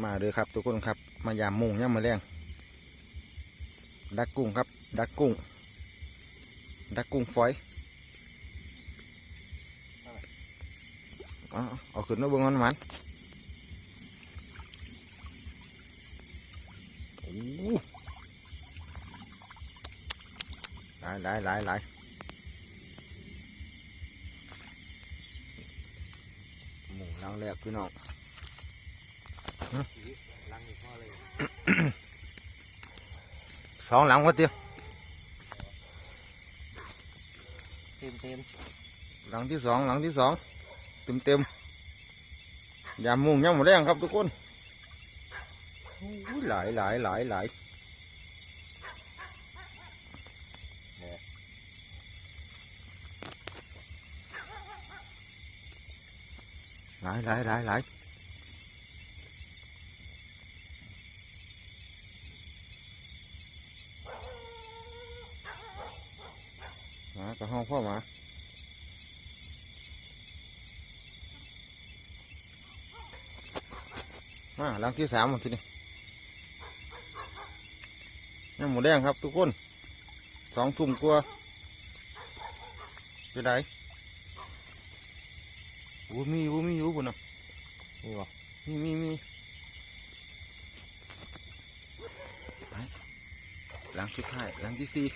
มาเลยครับทุกคนครับ มายามมุงย่ามมาแรงดักกุ้งครับ ดักกุ้ง ดักกุ้งฝอยเอาเอาขึ้นมาเบิ่งมันมันโอ้โหลายหลายหลายหลายหมูลังแรกพี่น้อง ลังอยู่พ่อเลย สองหลังวะเตียวเต็มเต็มหลังที่สองหลังที่สองเต็มเต็มยามมุงย่ามมาแรงครับทุกคนโอ้ยหลายหลายหลายหลายหลายหลายหลายหลาย มากับห้องพ่อหมามาหลังที่สามหมดทีนี้นี่หมูแดงครับ ทุกคนสองทุ่มกว่าจะได้วูมีวูมีอยู่บุญนะนี่วะมีมีมีหลังสุดท้ายหลังที่สี่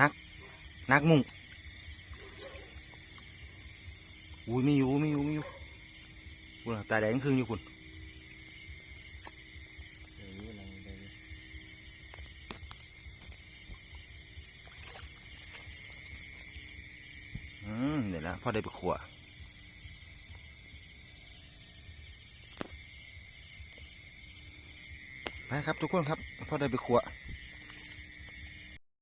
นัก นักมุ่งอุ้ยไมีอยู่ไมีอยู่ไมีอยู่คุณตาแดงครึ่งอยู่คุณเดี๋ยวนี้ลังเดี๋ยวอืมเดี๋ยวนะพ่อได้ไปขัวไปครับทุกคนครับพ่อได้ไปขัว